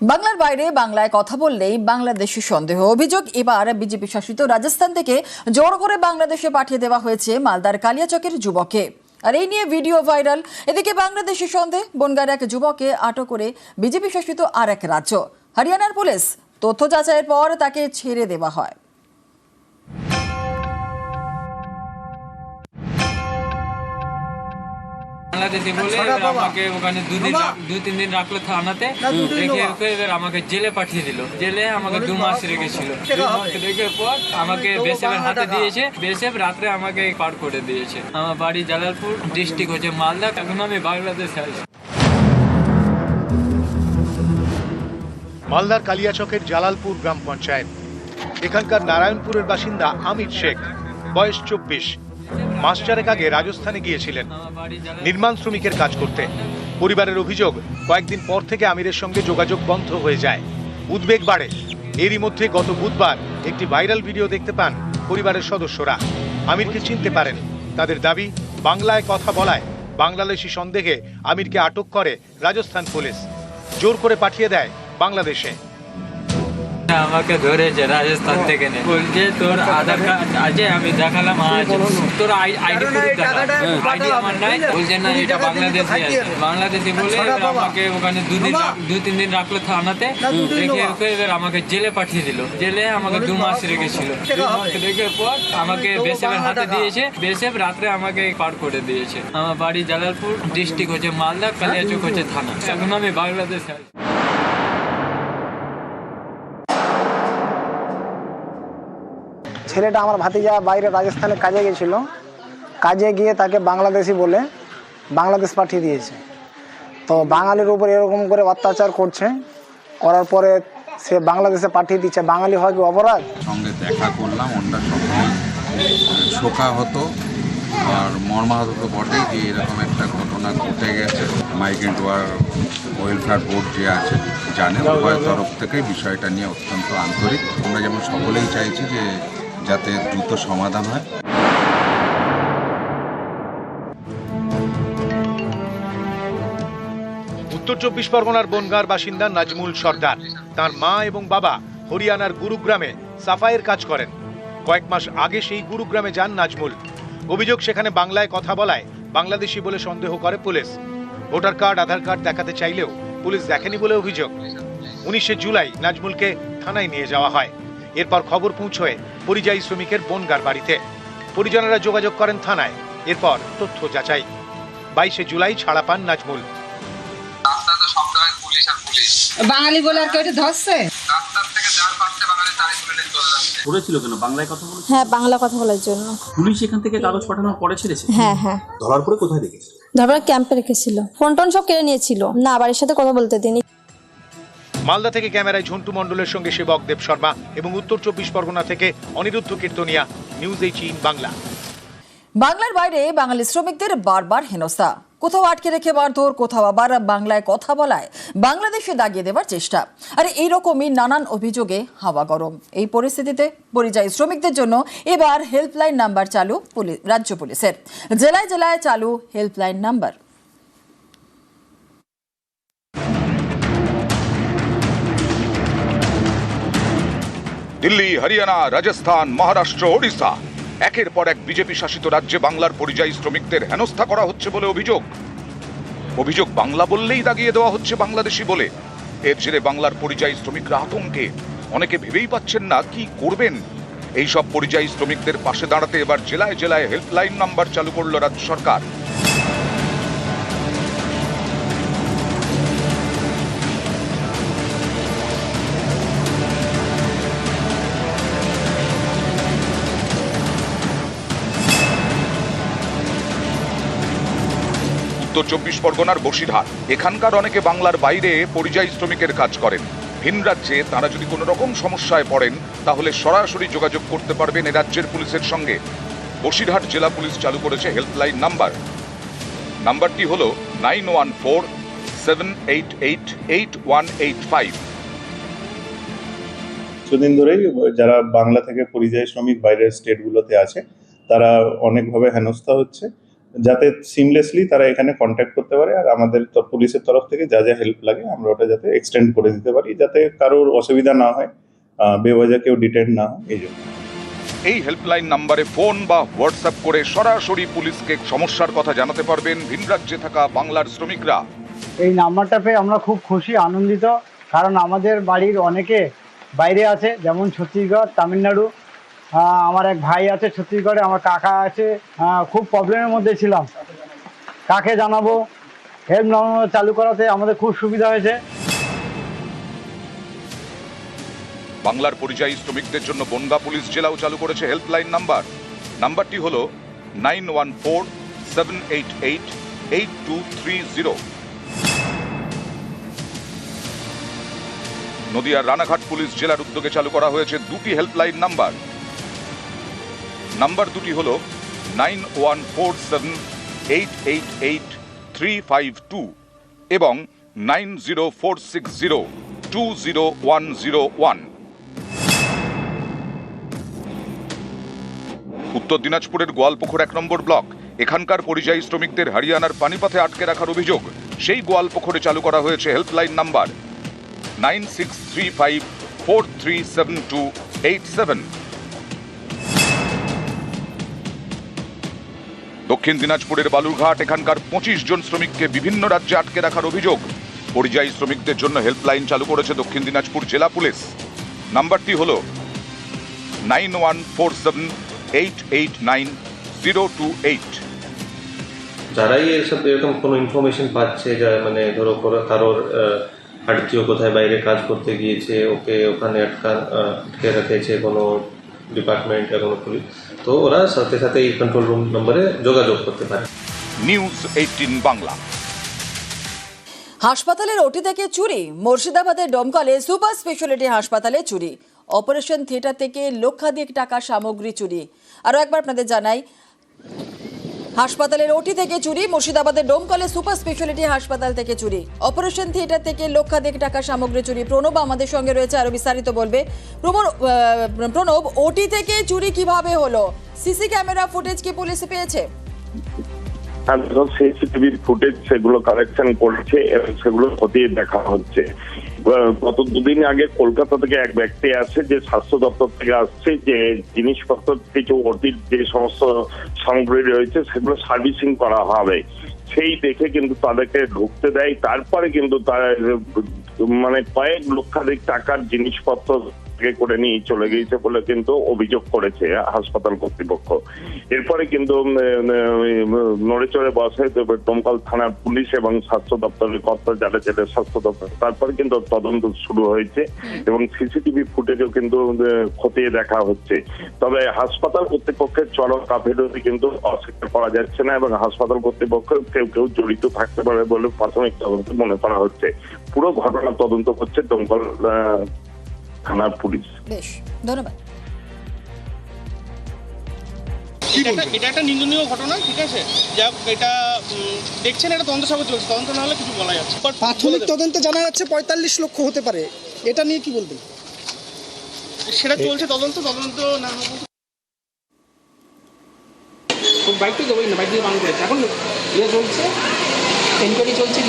বাংলার বাইরে বাংলায় কথা বললেই বাংলাদেশি সন্দেহ। অভিযোগ, এবার বিজেপি শাসিত রাজস্থান থেকে জোর করে বাংলাদেশে পাঠিয়ে দেওয়া হয়েছে মালদার কালিয়াচকের যুবকে আর এই নিয়ে ভিডিও ভাইরাল। এদিকে বাংলাদেশি সন্দেহ, বনগার এক যুবকে আটক করে বিজেপি শাসিত আর এক রাজ্য। হরিয়ানার পুলিশ, তথ্য যাচাইয়ের পর তাকে ছেড়ে দেওয়া হয়। বাংলাদেশি বলে আমাকে ওখানে দুদিন দু তিন দিন রাখল থানাতে। রেখে ওকে এবার আমাকে জেলে পাঠিয়ে দিল। জেলে আমাকে দু মাস রেখেছিল। দু মাস রেখে পর আমাকে বেসেবের হাতে দিয়েছে। বেসেব রাত্রে আমাকে পার করে দিয়েছে। আমার বাড়ি জালালপুর ডিস্ট্রিক্ট হচ্ছে মালদা। এখন আমি বাংলাদেশে আছি। মালদার কালিয়াচকের জালালপুর গ্রাম পঞ্চায়েত। এখানকার নারায়ণপুরের বাসিন্দা আমির শেখ। বয়স চব্বিশ। মাস চারেক আগে রাজস্থানে গিয়েছিলেন নির্মাণ শ্রমিকের কাজ করতে। পরিবারের অভিযোগ, কয়েকদিন পর থেকে আমিরের সঙ্গে যোগাযোগ বন্ধ হয়ে যায়। উদ্বেগ বাড়ে। এরই মধ্যে গত বুধবার একটি ভাইরাল ভিডিও দেখতে পান পরিবারের সদস্যরা। আমিরকে চিনতে পারেন। তাদের দাবি, বাংলায় কথা বলায়। বাংলাদেশি সন্দেহে আমিরকে আটক করে রাজস্থান পুলিশ। জোর করে পাঠিয়ে দেয় বাংলাদেশে। আমাকে ধরেছে রাজস্থান থেকে নে। বলছে তোর আধার কার্ড আছে আমি দেখালাম আজ তোর আইডি প্রুফ আইডি আমার নাই। বলছে না এটা বাংলাদেশে আছে। বাংলাদেশি বলে আমাকে ওখানে দুদিন দু তিন দিন রাখল থানাতে। রেখে এবার আমাকে জেলে পাঠিয়ে দিল। জেলে আমাকে দু মাস রেখেছিল। দু মাস রেখে পর আমাকে বেসেবের হাতে দিয়েছে। বেসেব রাত্রে আমাকে পার করে দিয়েছে। আমার বাড়ি জালালপুর ডিস্ট্রিক্ট হচ্ছে মালদা কালিয়াচক হচ্ছে থানা। এখন আমি বাংলাদেশে আছি। ছেলেটা আমার ভাতিজা বাইরে রাজস্থানে কাজে গেছিল। কাজে গিয়ে তাকে বাংলাদেশি বলে বাংলাদেশ পাঠিয়ে দিয়েছে। তো বাঙালির উপর এরকম করে অত্যাচার করছে, করার পরে সে বাংলাদেশে পাঠিয়ে দিচ্ছে। বাঙালি হয় কি অপরাধ? সঙ্গে দেখা করলাম ওনারা সকলেই শোকা হতো আর মর্মাহত তো বটেই যে এরকম একটা ঘটনা ঘটে গেছে। মাইগ্রেন্ট ওয়ার ওয়েলফেয়ার বোর্ড যে আছে, জানে, উভয় তরফ থেকে বিষয়টা নিয়ে অত্যন্ত আন্তরিক। আমরা যেমন সকলেই চাইছি যে যাতে দ্রুত সমাধান হয়। উত্তর চব্বিশ পরগনার বনগাঁর বাসিন্দা নাজমুল সর্দার। তার মা এবং বাবা হরিয়ানার গুরুগ্রামে সাফাইয়ের কাজ করেন। কয়েক মাস আগে সেই গুরুগ্রামে যান নাজমুল। অভিযোগ সেখানে বাংলায় কথা বলায় বাংলাদেশি বলে সন্দেহ করে police. Voter card, Aadhaar card দেখাতে চাইলেও পুলিশ দেখেনি বলে অভিযোগ। উনিশে জুলাই নাজমুলকে থানায় নিয়ে যাওয়া হয়। এরপর খবর পৌঁছয় পরিযায়ী শ্রমিকের বনগার বাড়িতে। পরিজনেরা যোগাযোগ করেন থানায়। এরপর তথ্য যাচাই। বাইশে জুলাই ছাড়া পান নাজমুল। রাস্তা তো সব জায়গায় পুলিশ আর পুলিশ। বাঙালি বলে আর কেউ ধরছে? কেন? বাংলায় কথা বলেছে? হ্যাঁ বাংলা কথা বলার জন্য। পুলিশ এখান থেকে কাগজ পাঠানোর পরে ছেড়েছে? হ্যাঁ হ্যাঁ। ধরার পরে কোথায় দেখেছে তারপরে ক্যাম্পে রেখেছিল। ফোন টোন সব কেড়ে নিয়েছিল। না বাড়ির সাথে কথা বলতে দিনি মালদা থেকে ক্যামেরায় ঝন্টু মণ্ডলের সঙ্গে সেবক দেব শর্মা এবং উত্তর চব্বিশ পরগনা থেকে অনিরুদ্ধ কীর্তনিয়া নিউজ এইটিন বাংলা। বাংলার বাইরে বাঙালি শ্রমিকদের বারবার হেনস্থা। কোথাও আটকে রেখে মারধর, কোথাও আবার বাংলায় কথা বলায়। বাংলাদেশে দাগিয়ে দেবার চেষ্টা। আর এইরকমই নানান অভিযোগে হাওয়া গরম। এই পরিস্থিতিতে পরিযায়ী শ্রমিকদের জন্য এবার হেল্পলাইন নাম্বার চালু রাজ্য পুলিশের। জেলায় জেলায় চালু হেল্পলাইন নাম্বার দিল্লি, হরিয়ানা, রাজস্থান, মহারাষ্ট্র, ওড়িশা। একের পর এক বিজেপি শাসিত রাজ্যে বাংলার পরিযায়ী শ্রমিকদের হেনস্থা করা হচ্ছে বলে অভিযোগ। অভিযোগ বাংলা বললেই দাগিয়ে দেওয়া হচ্ছে বাংলাদেশি বলে। এর জেরে বাংলার পরিযায়ী শ্রমিকরা আতঙ্কে। অনেকে ভেবেই পাচ্ছেন না কি করবেন। এইসব পরিযায়ী শ্রমিকদের পাশে দাঁড়াতে এবার জেলায় জেলায় হেল্পলাইন নাম্বার চালু করল রাজ্য সরকার। উত্তর চব্বিশ পরগনার বসিরহাট। এখানকার অনেকে বাংলার বাইরে পরিযায়ী শ্রমিকের কাজ করেন। ভিন রাজ্যে তারা যদি কোনো রকম সমস্যায় পড়েন, তাহলে সরাসরি যোগাযোগ করতে পারবেন এ রাজ্যের পুলিশের সঙ্গে। বসিরহাট জেলা পুলিশ চালু করেছে হেল্পলাইন নাম্বার। নাম্বারটি হল nine one four seven eight eight eight one eight five. কিছুদিন ধরেই যারা বাংলা থেকে পরিযায়ী শ্রমিক বাইরের স্টেটগুলোতে আছে, তারা অনেকভাবে হেনস্থা হচ্ছে। যাতে সিমলেসলি তারা এখানে কন্ট্যাক্ট করতে পারে আর আমাদের পুলিশের তরফ থেকে যা যা হেল্প লাগে আমরা ওটা যাতে এক্সটেন্ড করে দিতে পারি যাতে কারোর অসুবিধা না হয় বেওয়াজা কেউ ডিটেন্ড না হয় এই জন্য। এই হেল্পলাইন নাম্বারে ফোন বা হোয়াটসঅ্যাপ করে সরাসরি পুলিশকে সমস্যার কথা জানাতে পারবেন ভিন রাজ্যে থাকা বাংলার শ্রমিকরা। এই নাম্বারটা পেয়ে আমরা খুব খুশি আনন্দিত কারণ আমাদের বাড়ির অনেকে বাইরে আছে যেমন ছত্তিশগড় তামিলনাড়ু আমার এক ভাই আছে ছত্তিশগড়ে আমার কাকা আছে। আহ, খুব প্রবলেমের মধ্যে ছিলাম। কাকে জানাব? হেল্প নাম্বার চালু করাতে আমাদের খুব সুবিধা হয়েছে। বাংলার পরিযায়ী শ্রমিকদের জন্য বনগা পুলিশ জেলাও চালু করেছে হেল্পলাইন নাম্বার নাম্বারটি হল nine one four seven eight eight eight two three zero নদিয়ার রানাঘাট পুলিশ জেলার উদ্যোগে চালু করা হয়েছে দুটি হেল্পলাইন নাম্বার নাম্বার দুটি হল nine one four seven eight eight eight three five two এবং nine zero four six zero two zero one zero one. উত্তর দিনাজপুরের গোয়ালপুকুর এক নম্বর ব্লক। এখানকার পরিযায়ী শ্রমিকদের হরিয়ানার পানিপথে আটকে রাখার অভিযোগ। সেই গোয়ালপুকুরে চালু করা হয়েছে helpline number. Nine six three five four three seven two eight seven. দক্ষিণ দিনাজপুরের বালুরঘাট, এখানকার পঁচিশ জন শ্রমিককে বিভিন্ন রাজ্যে আটকে রাখার অভিযোগ। পরিযায়ী শ্রমিকদের জন্য হেল্পলাইন চালু করেছে দক্ষিণ দিনাজপুর জেলা পুলিশ। নাম্বারটি হল nine one four seven eight eight nine zero two eight. যারাই এসব এরকম কোনো ইনফরমেশন পাচ্ছে, যা মানে ধরো কারোর আত্মীয় কোথায় বাইরে কাজ করতে গিয়েছে, ওকে ওখানে আটকা আটকে রেখেছে কোনো ডিপার্টমেন্ট এবং কোনো পুলিশ। তো ওরা সাথে সাথে এই কন্ট্রোল রুম নম্বরে যোগাযোগ করতে পারে। নিউজ এইটিন বাংলা হাসপাতালের ওটি থেকে চুরি মুর্শিদাবাদের ডমকলে সুপার স্পেশালিটি হাসপাতালে চুরি। অপারেশন থিয়েটার থেকে লক্ষাধিক টাকা সামগ্রী চুরি। আরও একবার আপনাদের জানাই হাসপাতালের ওটি থেকে চুরি, মুর্শিদাবাদের ডোমকলে সুপার স্পেশালিটি হাসপাতাল থেকে চুরি। অপারেশন থিয়েটার থেকে লক্ষাধিক টাকা সামগ্রী চুরি। প্রণব আমাদের সঙ্গে রয়েছে, আরও বিস্তারিত বলবে। প্রণব, ওটি থেকে চুরি কীভাবে হলো? সিসি ক্যামেরা ফুটেজ কি পুলিশ পেয়েছে? আর সিসিটিভির ফুটেজ সেগুলো কালেকশন করছে এবং সেগুলো খতিয়ে দেখা হচ্ছে। গত দুদিন আগে কলকাতা থেকে এক ব্যক্তি আছে যে স্বাস্থ্য দপ্তর থেকে আসছে যে জিনিসপত্র কিছু অতীত যে সমস্ত সামগ্রী রয়েছে সেগুলো সার্ভিসিং করা হবে। সেই দেখে কিন্তু তাদেরকে ঢুকতে দেয়। তারপরে কিন্তু তার মানে কয়েক লক্ষাধিক টাকার জিনিসপত্র থেকে করে নিয়ে চলে গিয়েছে বলে কিন্তু অভিযোগ করেছে হাসপাতাল কর্তৃপক্ষ। এরপরে কিন্তু উম, উম, নড়ে চড়ে বসে দমকল থানার পুলিশ এবং স্বাস্থ্য দপ্তরের কর্তা যারা জেলে স্বাস্থ্য দপ্তর তারপরে কিন্তু তদন্ত শুরু হয়েছে এবং সিসিটিভি ফুটেজও কিন্তু খতিয়ে দেখা হচ্ছে। তবে হাসপাতাল কর্তৃপক্ষের চরম কাফেরতি কিন্তু অস্বীকার করা যাচ্ছে না এবং হাসপাতাল কর্তৃপক্ষ কেউ কেউ জড়িত থাকতে পারে বলে প্রাথমিক তদন্ত মনে করা হচ্ছে। পুরো ঘটনা তদন্ত করছে দমকল থানার পুলিশ। বেশ ধন্যবাদ। এটা এটা একটা নিন্দনীয় ঘটনা ঠিক আছে? যাক এটা দেখছেন এটা তদন্ত সভা চলছে। তদন্ত না হলে কিছু বলা যাচ্ছে প্রাথমিক তদন্তে জানা যাচ্ছে পঁয়তাল্লিশ লক্ষ হতে পারে। এটা নিয়ে কি বলবেন? সেটা চলছে তদন্ত তদন্ত না হওয়া পর্যন্ত বাইক তো দেবোই না বাইক দিয়ে বাং এখন ইয়ে চলছে এনকোয়ারি চলছে।